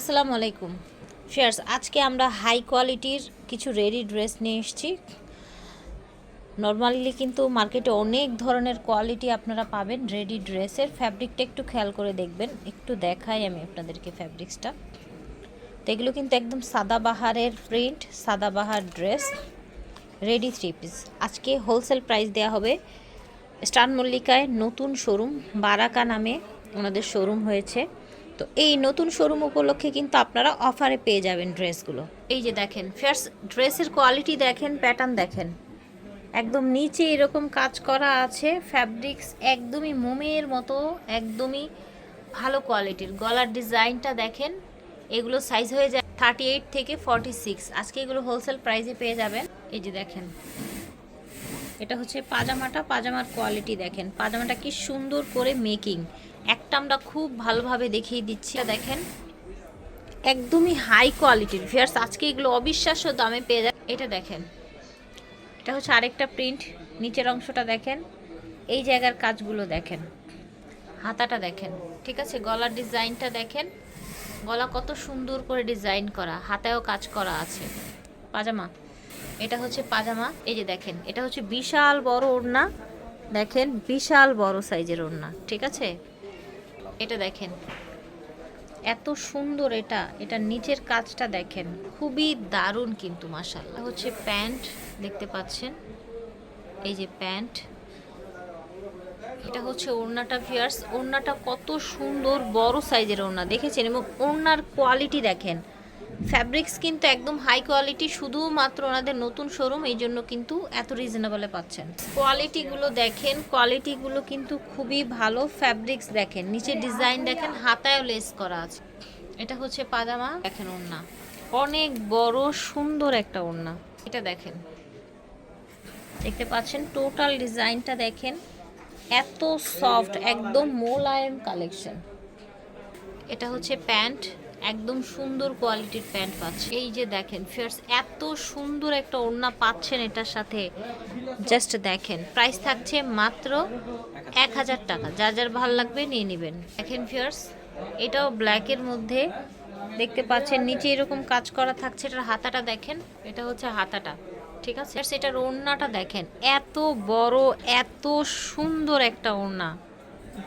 আসসালামু আলাইকুম। ফিয়ার্স আজকে আমরা হাই কোয়ালিটির কিছু রেডি ড্রেস নিয়ে এসেছি। নর্মালি কিন্তু মার্কেটে অনেক ধরনের কোয়ালিটি আপনারা পাবেন রেডি ড্রেসের ফ্যাব্রিকটা একটু খেয়াল করে দেখবেন। একটু দেখাই আমি আপনাদেরকে ফ্যাব্রিক্সটা তো এগুলো কিন্তু একদম সাদাবাহারের print Sadabahar dress ready three piece আজকে হোলসেল প্রাইস দেওয়া হবে স্টান মল্লিকায় নতুন শোরুম বারাকা নামে ওনাদের শোরুম হয়েছে। তো এই নতুন শোরুম উপলক্ষে কিন্তু আপনারা অফারে পেয়ে যাবেন ড্রেসগুলো এই যে দেখেন ফার্স্ট ড্রেসের কোয়ালিটি দেখেন প্যাটার্ন দেখেন। একদম নিচে এরকম কাজ করা আছে ফ্যাব্রিক্স একদমই মোমের মতো, একদমই ভালো কোয়ালিটির গলার ডিজাইনটা দেখেন, এগুলো সাইজ হয়ে যায় থার্টি এইট থেকে ফর্টি সিক্স আজকে এগুলো হোলসেল প্রাইসে পেয়ে যাবেন। এই যে দেখেন, এটা হচ্ছে পাজামাটা, পাজামার কোয়ালিটি দেখেন। পাজামাটা কি সুন্দর করে মেকিং একটা আমরা খুব ভালোভাবে দেখিয়ে দিচ্ছি। দেখেন, একদমই হাই কোয়ালিটির ভিয়ার্স আজকে এগুলো অবিশ্বাস্য দামে পেয়ে যায় এটা দেখেন, এটা হচ্ছে আরেকটা প্রিন্ট নিচের অংশটা দেখেন, এই জায়গার কাজগুলো দেখেন। হাতাটা দেখেন, ঠিক আছে? গলার ডিজাইনটা দেখেন, গলা কত সুন্দর করে ডিজাইন করা, হাতায়ও কাজ করা আছে। পাজামা, এটা হচ্ছে পাজামা। এই যে দেখেন, এটা হচ্ছে বিশাল বড় ওড়না। দেখেন, বিশাল বড় সাইজের ওড়না, ঠিক আছে? এটা দেখেন। এত সুন্দর এটা। এটা নিচের কাজটা দেখেন। খুবই দারুণ কিন্তু মাসাল্লাহ হচ্ছে প্যান্ট, দেখতে পাচ্ছেন? এই যে প্যান্ট। এটা হচ্ছে ওড়নাটা ফিয়ার্স ওড়নাটা কত সুন্দর, বড় সাইজের ওড়না। দেখেছেন? এবং ওড়নার কোয়ালিটি দেখেন। ফ্যাব্রিক্স কিন্তু একদম হাই কোয়ালিটি শুধুমাত্র ওনাদের নতুন শোরুম এই জন্য কিন্তু এত রিজনেবলে পাচ্ছেন। কোয়ালিটিগুলো দেখেন কোয়ালিটিগুলো কিন্তু খুবই ভালো। ফ্যাব্রিক্স দেখেন নিচে ডিজাইন দেখেন, হাতায়ও লেস করা আছে। এটা হচ্ছে পাজামা, দেখেন ওড়না। অনেক বড়, সুন্দর একটা ওড়না। এটা দেখেন। দেখতে পাচ্ছেন টোটাল ডিজাইনটা দেখেন। এত সফট একদম মোলায়েম কালেকশন এটা হচ্ছে প্যান্ট। একদম সুন্দর কোয়ালিটির প্যান্ট পাচ্ছে। এই যে দেখেন ফিয়ার্স এত সুন্দর একটা ওড়না পাচ্ছেন এটার সাথে। জাস্ট দেখেন প্রাইস থাকছে মাত্র এক হাজার টাকা। যা যার ভালো লাগবে নিয়ে নেবেন। দেখেন ফিয়ার্স এটাও ব্ল্যাকের মধ্যে দেখতে পাচ্ছেন, নিচে এরকম কাজ করা থাকছে, এটার হাতাটা দেখেন, এটা হচ্ছে হাতাটা, ঠিক আছে? এটার ওড়নাটা দেখেন, এত বড়, এত সুন্দর একটা ওড়না।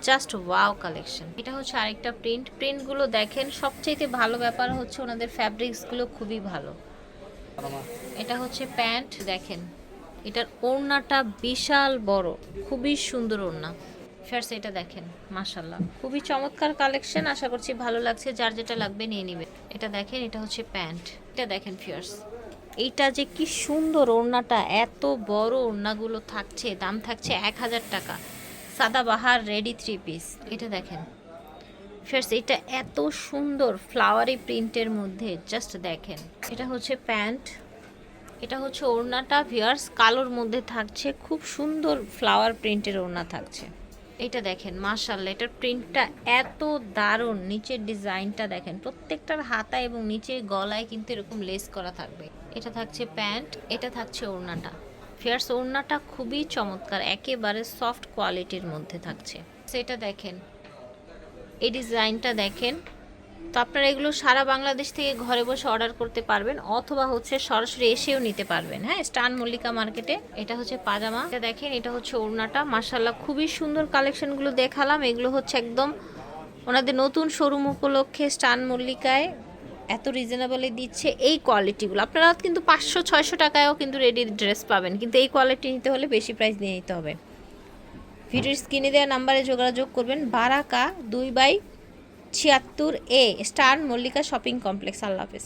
জাস্ট ওয়াও কালেকশন এটা হচ্ছে আরেকটা প্রিন্ট প্রিন্টগুলো দেখেন সবচেয়ে ভালো ব্যাপার হচ্ছে ওনাদের ফ্যাব্রিক্সগুলো খুবই ভালো। এটা হচ্ছে প্যান্ট, দেখেন। এটার ওড়নাটা বিশাল বড়, খুবই সুন্দর ওড়না। ফেয়ার্স এটা দেখেন মাশাল্লাহ খুবই চমৎকার কালেকশন আশা করছি ভালো লাগছে। যার যেটা লাগবে নিয়ে নেবে এটা দেখেন, এটা হচ্ছে প্যান্ট। এটা দেখেন ফিয়ার্স এইটা যে কি সুন্দর ওড়নাটা, এত বড় ওড়নাগুলো থাকছে, দাম থাকছে এক হাজার টাকা। সাদাবাহার রেডি থ্রি পিস এটা দেখেন। ফেরস এটা এত সুন্দর ফ্লাওয়ারি প্রিন্টের মধ্যে জাস্ট দেখেন। এটা হচ্ছে প্যান্ট। এটা হচ্ছে ওড়নাটা ভিয়ার্স কালোর মধ্যে থাকছে, খুব সুন্দর ফ্লাওয়ার প্রিন্টের ওড়না থাকছে। এটা দেখেন মাশাল্লাহ এটার প্রিন্টটা এত দারুণ। নিচের ডিজাইনটা দেখেন, প্রত্যেকটার হাতা এবং নিচের গলায় কিন্তু এরকম লেস করা থাকবে। এটা থাকছে প্যান্ট, এটা থাকছে ওড়নাটা। ফেয়ার্স ওড়নাটা খুবই চমৎকার, একেবারে সফট কোয়ালিটির মধ্যে থাকছে। সেটা দেখেন, এই ডিজাইনটা দেখেন। তো আপনারা এগুলো সারা বাংলাদেশ থেকে ঘরে বসে অর্ডার করতে পারবেন, অথবা হচ্ছে সরাসরি এসেও নিতে পারবেন। হ্যাঁ স্টান মল্লিকা মার্কেটে এটা হচ্ছে পাজামা। এটা দেখেন, এটা হচ্ছে ওড়নাটা। মার্শাল্লাহ খুবই সুন্দর কালেকশনগুলো দেখালাম। এগুলো হচ্ছে একদম ওনাদের নতুন শোরুম উপলক্ষে স্টান মল্লিকায় এত রিজনেবলে দিচ্ছে এই কোয়ালিটিগুলো আপনারা কিন্তু পাঁচশো, ছয়শো টাকায়ও কিন্তু রেডি ড্রেস পাবেন, কিন্তু এই কোয়ালিটি নিতে হলে বেশি প্রাইস দিয়ে নিতে হবে। ভিডিওর স্ক্রিনে দেওয়া নাম্বারে যোগাযোগ করবেন, বারাকা দুই বাই ছিয়াত্তর A star Mallika shopping complex আল্লাহ হাফেজ।